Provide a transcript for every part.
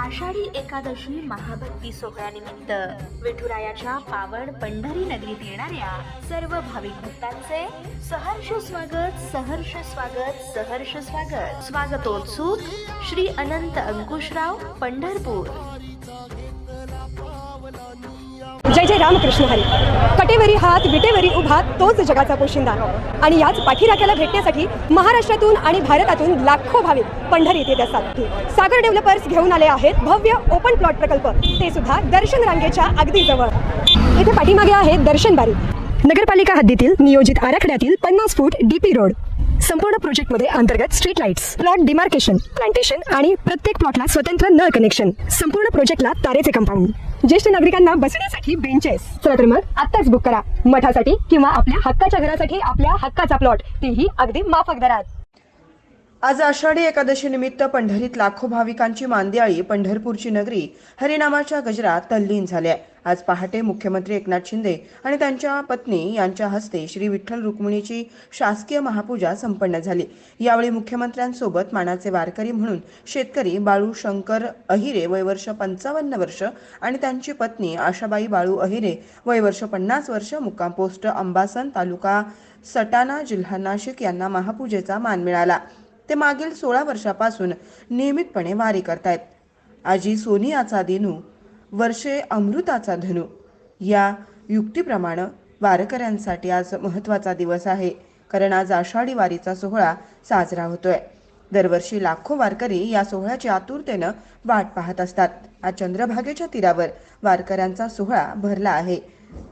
आषाढी एकादशी महाभक्ती सोहळ्यानिमित्त विठुरायाच्या पावन पंढरी नगरीत येणाऱ्या सर्व भाविक भक्तांचे सहर्ष स्वागत सहर्ष स्वागत सहर्ष स्वागत. स्वागतोत्सुक श्री अनंत अंकुशराव पंढरपूर. जय जय रामकृष्ण हरी. कटेवरी हात विटेवरी उभा तोच जगाचा पोशिंदा. आणि याच पाठीराख्याला भेटण्यासाठी महाराष्ट्रातून आणि भारतातून लाखो भाविक पंढरीत येत असतात. सागर डेव्हलपर्स घेऊन आले आहेत भव्य ओपन प्लॉट प्रकल्प. ते सुद्धा दर्शन रांगेच्या अगदी जवळ. इथे पाठीमागे आहे दर्शन बारी. नगरपालिका हद्दीतील नियोजित आराखड्यातील पन्नास फूट डीपी रोड संपूर्ण प्रोजेक्टमध्ये अंतर्गत street lights plot demarcation plantation आणि प्रत्येक प्लॉटला स्वतंत्र नळ कनेक्शन संपूर्ण प्रोजेक्टला तारेचे कंपाऊंड ज्येष्ठ नागरिकांना बसण्यासाठी बेंचेस चला तर मग आत्ताच बुक करा. मठासाठी किंवा आपल्या हक्काच्या घरासाठी आपल्या हक्काचा प्लॉट तेही अगदी माफक दरात. आज आषाढी एकादशी निमित्त पंढरीत लाखो भाविकांची मांदियाळी पंढरपूरची नगरी हरिनामाच्या गजरात तल्लीन झाल्या आज पहाटे मुख्यमंत्री एकनाथ शिंदे आणि त्यांच्या पत्नी यांच्या हस्ते श्री विठ्ठल रुक्मिणीची शासकीय महापूजा संपन्न झाली. यावेळी मुख्यमंत्र्यांसोबत मानाचे वारकरी म्हणून शेतकरी बाळू शंकर अहिरे वयवर्ष पंचावन्न वर्ष आणि त्यांची पत्नी आशाबाई बाळू अहिरे वयवर्ष पन्नास वर्ष मुक्काम पोस्ट अंबासन तालुका सटाणा जिल्हा नाशिक यांना महापूजेचा मान मिळाला. ते मागील सोळा वर्षापासून नियमितपणे वारी करतायत. आजी सोनियाचा दिनू वर्षे अमृताचा धनु. या युक्तीप्रमाणे वारकऱ्यांसाठी आज महत्त्वाचा दिवस आहे. कारण आज आषाढी वारीचा सोहळा साजरा होतोय. दरवर्षी लाखो वारकरी या सोहळ्याची आतुरतेनं वाट पाहत असतात. आज चंद्रभागेच्या तीरावर वारकऱ्यांचा सोहळा भरला आहे.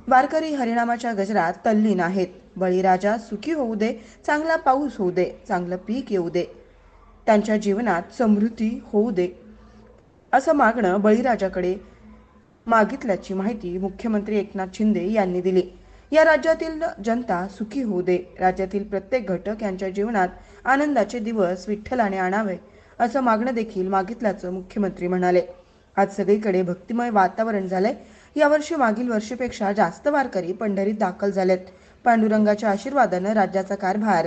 वारकरी हरिनामाच्या गजरात तल्लीन आहेत. बळीराजा सुखी होऊ दे चांगला पाऊस होऊ दे चांगलं पीक येऊ दे. त्यांच्या जीवनात समृद्धी होऊ दे. असं मागणं बळीराजाकडे मागितल्याची माहिती मुख्यमंत्री एकनाथ शिंदे यांनी दिली. या राज्यातील जनता सुखी होऊ दे. राज्यातील प्रत्येक घटक यांच्या जीवनात आनंदाचे दिवस विठ्ठलाने आणावे असं मागणं देखील मागितल्याचं मुख्यमंत्री म्हणाले. आज सगळीकडे भक्तिमय वातावरण झालंय. यावर्षी मागील वर्षीपेक्षा जास्त वारकरी पंढरीत दाखल झालेत. पांडुरंगाच्या आशीर्वादानं राज्याचा कारभार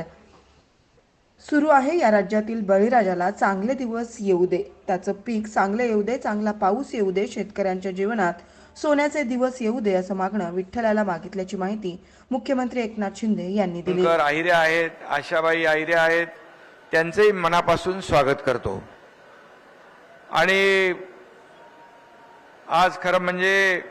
सुरू आहे या राज्यातील बळीराजाला चांगले दिवस येऊ दे. त्याचं पीक चांगलं येऊ दे चांगला पाऊस येऊ दे शेतकऱ्यांच्या जीवनात सोन्याचे दिवस येऊ दे असं मागणं विठ्ठलाला मागितल्याची माहिती मुख्यमंत्री एकनाथ शिंदे यांनी दिली. शंकर आहिरे आहेत आशाबाई आहिरे आहेत त्यांचंही मनापासून स्वागत करतो. आणि आज खरं म्हणजे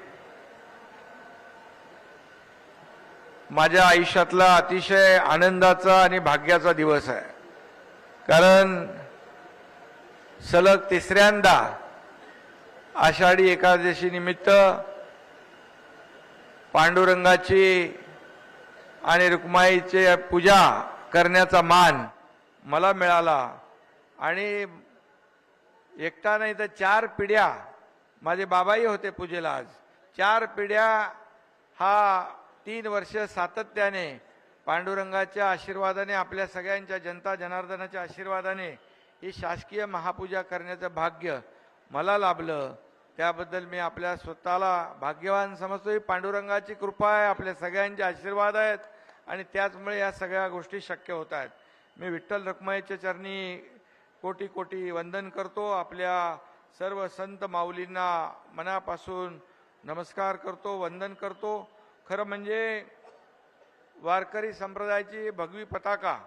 माझ्या आयुष्यातला अतिशय आनंदाचा आणि भाग्याचा दिवस आहे. कारण सलग तिसऱ्यांदा आषाढी एकादशी निमित्त पांडुरंगाची आणि रुक्माईची पूजा करण्याचा मान मला मिळाला. आणि एकटा नाही तर चार पिढ्या माझे बाबाही होते पूजेला आज. चार पिढ्या हा तीन वर्ष सातत्याने पांडुरंगाच्या आशीर्वादाने आपल्या सगळ्यांच्या जनता जनार्दनाच्या आशीर्वादाने ही शासकीय महापूजा करण्याचं भाग्य मला लाभलं. त्याबद्दल मी आपल्या स्वतःला भाग्यवान समजतो ही पांडुरंगाची कृपा आहे आपल्या सगळ्यांचे आशीर्वाद आहेत आणि त्याचमुळे या सगळ्या गोष्टी शक्य होत आहेत. मी विठ्ठल रखमाईच्या चरणी कोटी कोटी वंदन करतो. आपल्या सर्व संत माऊलींना मनापासून नमस्कार करतो वंदन करतो. खरं म्हणजे वारकरी संप्रदायाची भगवी पताका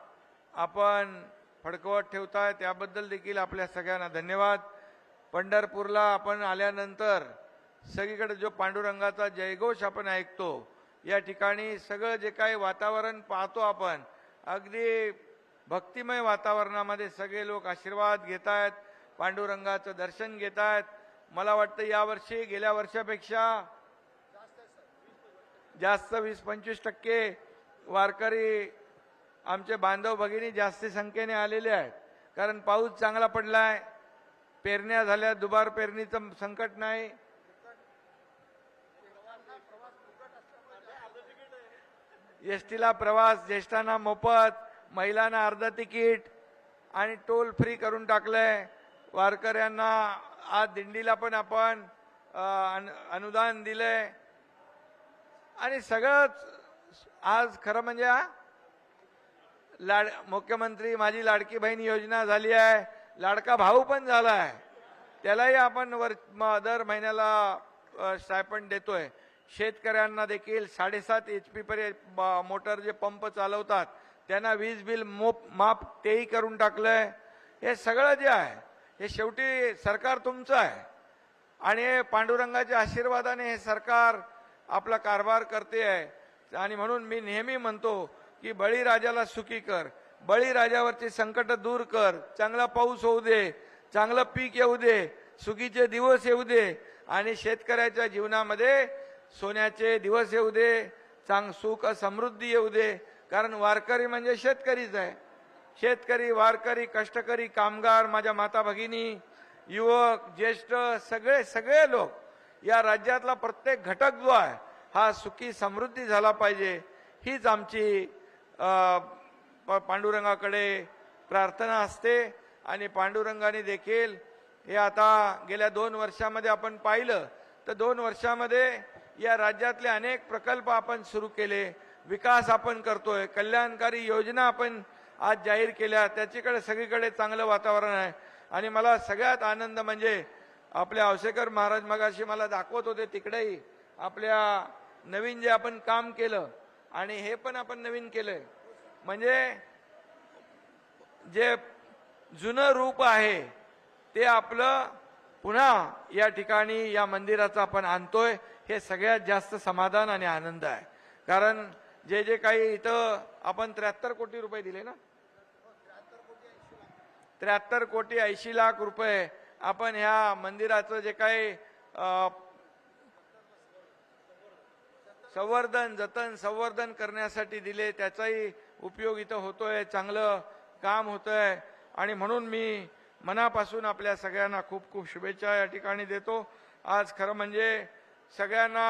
आपण फडकवत ठेवताय त्याबद्दल देखील आपल्या सगळ्यांना धन्यवाद. पंढरपूरला आपण आल्यानंतर सगळीकडे जो पांडुरंगाचा जयघोष आपण ऐकतो या ठिकाणी सगळं जे काही वातावरण पाहतो आपण अगदी भक्तिमय वातावरणामध्ये सगळे लोक आशीर्वाद घेत आहेत पांडुरंगाचं दर्शन घेत आहेत मला वाटतं यावर्षी गेल्या वर्षापेक्षा जास्त वीस पंचवीस टक्के वारकरी आमचे बांधव भगिनी जास्ती संख्येने आलेले आहेत. कारण पाऊस चांगला पडलाय पेरण्या झाल्या दुबार पेरणीचं संकट नाही. एस टीला प्रवास ज्येष्ठांना मोफत महिलांना अर्ध तिकीट आणि टोल फ्री करून टाकलंय. वारकऱ्यांना आज दिंडीला पण आपण अनु- अनुदान दिलंय. आणि सगळंच आज खरं म्हणजे हा, लाड मुख्यमंत्री माझी लाडकी बहीण योजना झाली आहे. लाडका भाऊ पण झाला आहे. त्यालाही आपण वर म- दर महिन्याला स्टायपंड देतोय. शेतकऱ्यांना देखील साडेसात एच पी पर्यंत मोटर जे पंप चालवतात त्यांना वीज बिल मोप माफ तेही करून टाकलंय. हे सगळं जे आहे हे शेवटी सरकार तुमचं आहे. आणि पांडुरंगाच्या आशीर्वादाने हे सरकार आपला कारभार करते आहे. आणि म्हणून मी नेहमी म्हणतो की बळीराजाला सुखी कर. बळीराजावरचे संकट दूर कर. चांगला पाऊस होऊ दे. चांगलं पीक येऊ दे. सुखीचे दिवस येऊ दे. आणि शेतकऱ्याच्या जीवनामध्ये सोन्याचे दिवस येऊ दे. चांग सुख समृद्धी येऊ दे. कारण वारकरी म्हणजे शेतकरीच आहे. शेतकरी वारकरी कष्टकरी कामगार माझ्या माता भगिनी युवक ज्येष्ठ सगळे सगळे लोक या राज्यातला प्रत्येक घटक जो आहे हा सुखी समृद्धी झाला पाहिजे. हीच आमची प- पांडुरंगाकडे प्रार्थना असते आणि पांडुरंगाने देखील हे आता गेल्या दोन वर्षामध्ये आपण पाहिलं. तर दोन वर्षामध्ये या राज्यातले अनेक प्रकल्प आपण सुरू केले. विकास आपण करतोय. कल्याणकारी योजना आपण आज जाहीर केल्या. त्याच्याकडे सगळीकडे चांगलं वातावरण आहे. आणि मला सगळ्यात आनंद म्हणजे आपल्या औसेकर महाराज मगाशी मला दाखवत होते तिकडेही आपल्या नवीन जे आपण काम केलं आणि हे पण आपण नवीन केलंय. म्हणजे जे जुनं रूप आहे ते आपलं पुन्हा या ठिकाणी या मंदिराचं आपण आणतोय हे सगळ्यात जास्त समाधान आणि आनंद आहे. कारण जे जे काही इथं आपण त्र्याहत्तर कोटी रुपये दिले ना? त्र्याहत्तर कोटी ऐंशी लाख रुपये आपण ह्या मंदिराचं जे काही संवर्धन जतन संवर्धन करण्यासाठी दिले. त्याचाही उपयोग इथं होतोय चांगलं काम होतंय. आणि म्हणून मी मनापासून आपल्या सगळ्यांना खूप खूप शुभेच्छा या ठिकाणी देतो. आज खरं म्हणजे सगळ्यांना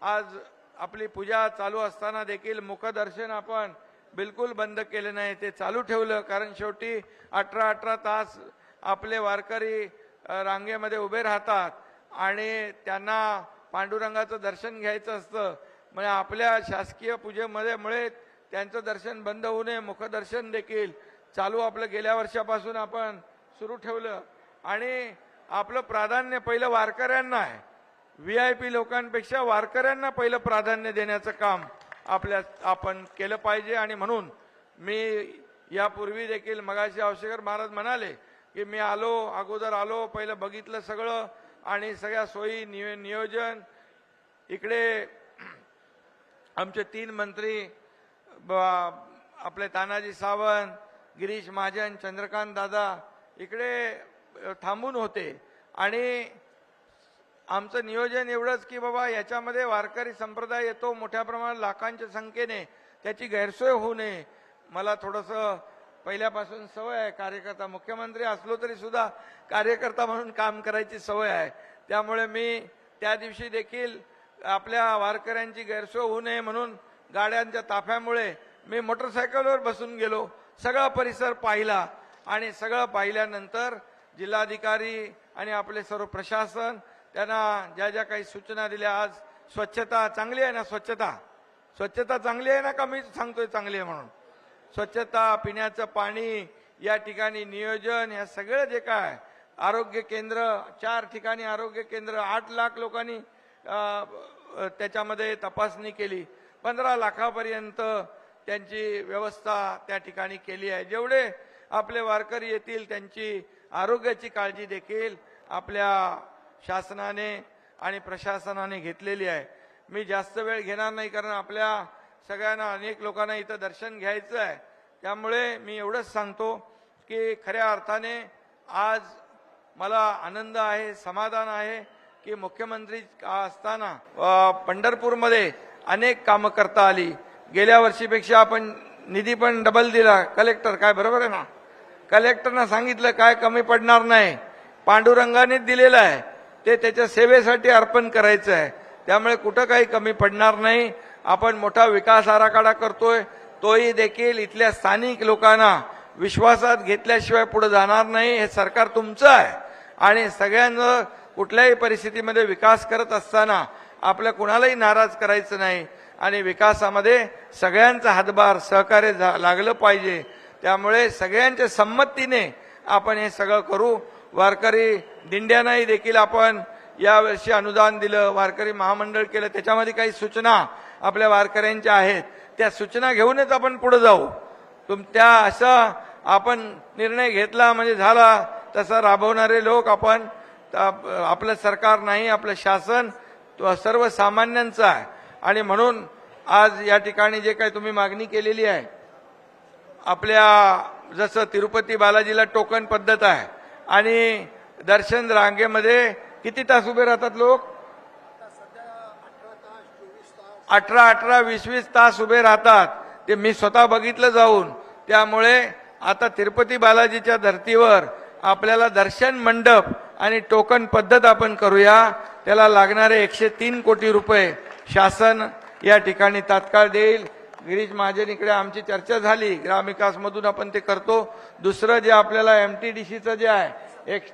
आज आपली पूजा चालू असताना देखील मुखदर्शन आपण बिलकुल बंद केले नाही. ते चालू ठेवलं. कारण शेवटी अठरा अठरा तास आपले वारकरी रांगेमध्ये उभे राहतात. आणि त्यांना पांडुरंगाचं दर्शन घ्यायचं असतं. म्हणजे आपल्या शासकीय पूजेमध्ये मुळे त्यांचं दर्शन बंद होऊ नये मुखदर्शन देखील चालू आपलं गेल्या वर्षापासून आपण सुरू ठेवलं. आणि आपलं प्राधान्य पहिलं वारकऱ्यांना आहे. व्ही आय पी लोकांपेक्षा वारकऱ्यांना पहिलं प्राधान्य देण्याचं काम आपल्या आपण केलं पाहिजे. आणि म्हणून मी यापूर्वी देखील मगाशी आवश्यकर महाराज म्हणाले की मी आलो अगोदर आलो पहिलं बघितलं सगळं आणि सगळ्या सोयी नियोजन इकडे आमचे तीन मंत्री आपले तानाजी सावंत गिरीश महाजन चंद्रकांत दादा इकडे थांबून होते. आणि आमचं नियोजन एवढंच की बाबा याच्यामध्ये वारकरी संप्रदाय येतो मोठ्या प्रमाणात लाखांच्या संख्येने. त्याची गैरसोय होऊ नये. मला थोडंसं पहिल्यापासून सवय आहे कार्यकर्ता मुख्यमंत्री असलो तरी सुद्धा कार्यकर्ता म्हणून काम करायची सवय आहे. त्यामुळे मी त्या दिवशी देखील आपल्या वारकऱ्यांची गैरसोय होऊ नये म्हणून गाड्यांच्या ताफ्यामुळे मी मोटरसायकलवर बसून गेलो. सगळा परिसर पाहिला आणि सगळं पाहिल्यानंतर जिल्हाधिकारी आणि आपले सर्व प्रशासन त्यांना ज्या ज्या काही सूचना दिल्या आज स्वच्छता चांगली आहे ना स्वच्छता? स्वच्छता चांगली आहे ना का मी सांगतोय चांगली आहे म्हणून? स्वच्छता पिण्याचं पाणी या ठिकाणी नियोजन ह्या सगळं जे काय आरोग्य केंद्र चार ठिकाणी आरोग्य केंद्र आठ लाख लोकांनी त्याच्यामध्ये तपासणी केली. पंधरा लाखापर्यंत त्यांची व्यवस्था त्या ठिकाणी केली आहे. जेवढे आपले वारकरी येतील त्यांची आरोग्याची काळजी देखील आपल्या शासनाने आणि प्रशासनाने घेतलेली आहे. मी जास्त वेळ घेणार नाही कारण आपल्या सगळ्यांना अनेक लोकांना इथं दर्शन घ्यायचं आहे. त्यामुळे मी एवढंच सांगतो की खऱ्या अर्थाने आज मला आनंद आहे समाधान आहे. की मुख्यमंत्री असताना पंढरपूरमध्ये अनेक कामं करता आली. गेल्या वर्षीपेक्षा आपण निधी पण डबल दिला. कलेक्टर काय बरोबर आहे ना? कलेक्टरनं सांगितलं काय कमी पडणार नाही. पांडुरंगानेच दिलेलं आहे. ते त्याच्या सेवेसाठी अर्पण करायचं आहे. त्यामुळे कुठं काही कमी पडणार नाही. आपण मोठा विकास आराखडा करतोय. तोही देखील इथल्या स्थानिक लोकांना विश्वासात घेतल्याशिवाय पुढे जाणार नाही. हे सरकार तुमचं आहे. आणि सगळ्यांना कुठल्याही परिस्थितीमध्ये विकास करत असताना आपल्या कुणालाही नाराज करायचं नाही आणि विकासामध्ये सगळ्यांचा हातभार सहकार्य लागलं पाहिजे. त्यामुळे सगळ्यांच्या संमतीने आपण हे सगळं करू. वारकरी दिंड्यांनाही देखील आपण यावर्षी अनुदान दिलं. वारकरी महामंडळ केलं. त्याच्यामध्ये काही सूचना आपल्या वारकऱ्यांच्या आहेत. त्या सूचना घेऊनच आपण पुढे जाऊ. तुम त्या असा आपण निर्णय घेतला म्हणजे झाला. तसा राबवणारे लोक आपण आपलं सरकार नाही आपलं शासन तो सर्वसामान्यांचं आहे. आणि म्हणून आज या ठिकाणी जे काही तुम्ही मागणी केलेली आहे आपल्या जसं तिरुपती बालाजीला टोकन पद्धत आहे आणि दर्शन रांगेमध्ये किती तास उभे राहतात लोक? अठरा अठरा वीस वीस तास उभे राहतात. ते मी स्वतः बघितलं जाऊन. त्यामुळे आता तिरुपती बालाजीच्या धर्तीवर आपल्याला दर्शन मंडप आणि टोकन पद्धत आपण करूया. त्याला लागणारे एकशे तीन कोटी रुपये शासन या ठिकाणी तात्काळ देईल. गिरीश महाजन इकडे आमची चर्चा झाली. ग्रामविकासमधून आपण ते करतो. दुसरं जे आपल्याला एम टी डी सीचं जे आहे एक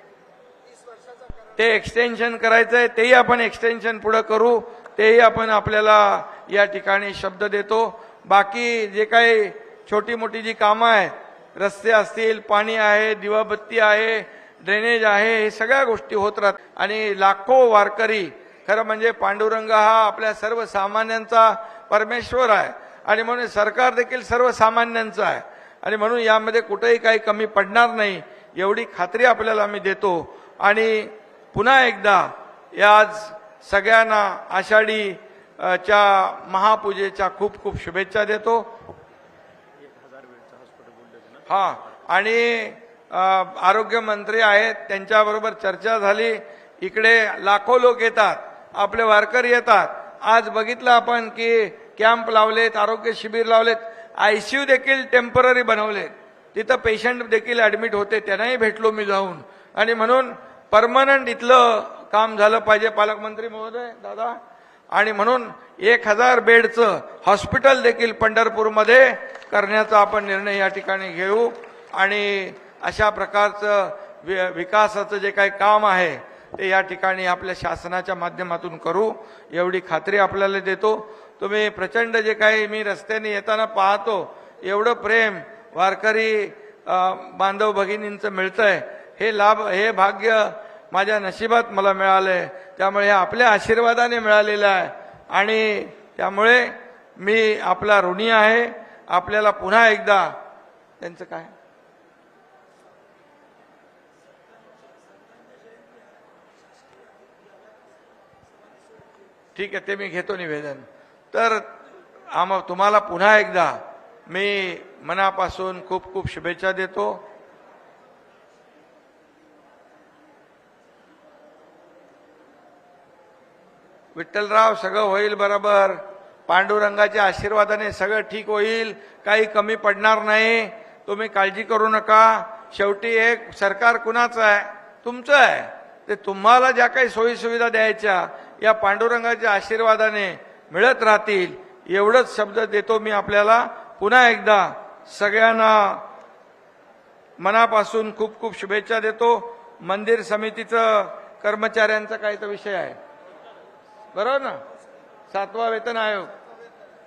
ते एक्सटेन्शन करायचं आहे तेही आपण एक्सटेन्शन पुढं करू. तेही आपण आपल्याला या ठिकाणी शब्द देतो. बाकी जे काही छोटी मोठी जी कामं आहेत रस्ते असतील पाणी आहे दिवाबत्ती आहे ड्रेनेज आहे हे सगळ्या गोष्टी होत राहतात. आणि लाखो वारकरी खरं म्हणजे पांडुरंग हा आपल्या सर्वसामान्यांचा परमेश्वर आहे. आणि म्हणून सरकार देखील सर्वसामान्यांचं आहे. आणि म्हणून यामध्ये कुठेही काही कमी पडणार नाही एवढी खात्री आपल्याला आम्ही देतो. आणि पुन्हा एकदा याज सगळ्यांना आषाढी च्या महापूजेच्या खूप खूप शुभेच्छा देतो. हा आणि आरोग्यमंत्री आहेत त्यांच्याबरोबर चर्चा झाली. इकडे लाखो लोक येतात आपले वारकरी येतात. आज बघितलं आपण की कॅम्प लावलेत आरोग्य शिबिर लावलेत. आय सी यू देखील टेंपररी बनवलेत. तिथं पेशंट देखील ॲडमिट होते त्यांनाही भेटलो मी जाऊन. आणि म्हणून परमनंट इथलं काम झालं पाहिजे पालकमंत्री महोदय दादा. आणि म्हणून एक हजार बेडचं हॉस्पिटल देखील पंढरपूरमध्ये करण्याचा आपण निर्णय या ठिकाणी घेऊ. आणि अशा प्रकारचं वि- विकासाचं जे काही काम आहे ते या ठिकाणी आपल्या शासनाच्या माध्यमातून करू. एवढी खात्री आपल्याला देतो. तुम्ही प्रचंड जे काही मी रस्त्याने येताना पाहतो एवढं प्रेम वारकरी बांधव भगिनींचं मिळतंय. हे लाभ हे भाग्य माझ्या नशिबात मला मिळालंय. त्यामुळे हे आपल्या आशीर्वादाने मिळालेलं आहे. आणि त्यामुळे मी आपला ऋणी आहे. आपल्याला पुन्हा एकदा त्यांचं काय? ठीक आहे ते मी घेतो निवेदन. तर आम तुम्हाला पुन्हा एकदा मी मनापासून खूप खूप शुभेच्छा देतो. विठ्ठलराव सगळं होईल बरोबर. पांडुरंगाच्या आशीर्वादाने सगळं ठीक होईल. काही कमी पडणार नाही. तुम्ही काळजी करू नका. शेवटी एक सरकार कुणाचं आहे? तुमचं आहे. ते तुम्हाला ज्या काही सोयीसुविधा द्यायच्या या पांडुरंगाच्या आशीर्वादाने मिळत राहतील एवढंच शब्द देतो मी आपल्याला. पुन्हा एकदा सगळ्यांना मनापासून खूप खूप शुभेच्छा देतो. मंदिर समितीचं कर्मचाऱ्यांचा काही तर विषय आहे. बरोबर ना? सातवा वेतन आयोग.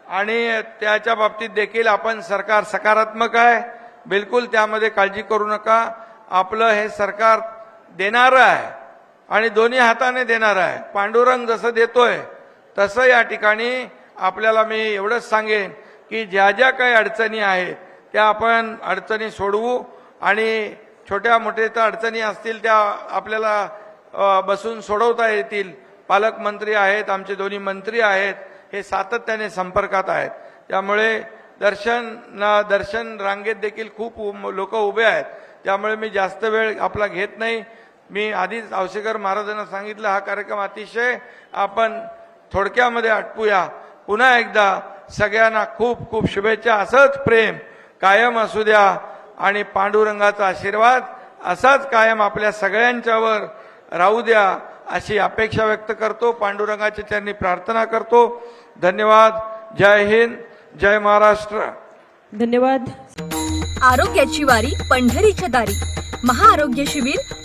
आणि त्याच्या बाबतीत देखील आपण सरकार सकारात्मक आहे. बिलकुल त्यामध्ये काळजी करू नका. आपलं हे सरकार देणारं आहे. आणि दोन्ही हाताने देणार आहे. पांडुरंग जसं देतोय तसं या ठिकाणी आपल्याला मी एवढंच सांगेन की ज्या ज्या काही अडचणी आहेत त्या आपण अडचणी सोडवू आणि छोट्या मोठ्या त्या अडचणी असतील त्या आपल्याला बसून सोडवता येतील. पालकमंत्री आहेत आमचे दोन्ही मंत्री आहेत हे सातत्याने संपर्कात आहेत. त्यामुळे दर्शन दर्शन रांगेत देखील खूप लोक उभे आहेत. त्यामुळे मी जास्त वेळ आपला घेत नाही. मी आधीच औसेकर महाराजांना सांगितलं हा कार्यक्रम अतिशय आपण थोडक्यामध्ये आटपूया. पुन्हा एकदा सगळ्यांना खूप खूप शुभेच्छा असंच प्रेम कायम असू द्या आणि पांडुरंगाचा आशीर्वाद असाच कायम आपल्या सगळ्यांच्यावर राहू द्या अशी अपेक्षा व्यक्त करतो. पांडुरंगाच्या चरणी प्रार्थना करतो. धन्यवाद. जय हिंद. जय महाराष्ट्र. धन्यवाद. आरोग्याची वारी पंढरीच्या दारी. महाआरोग्य शिबिर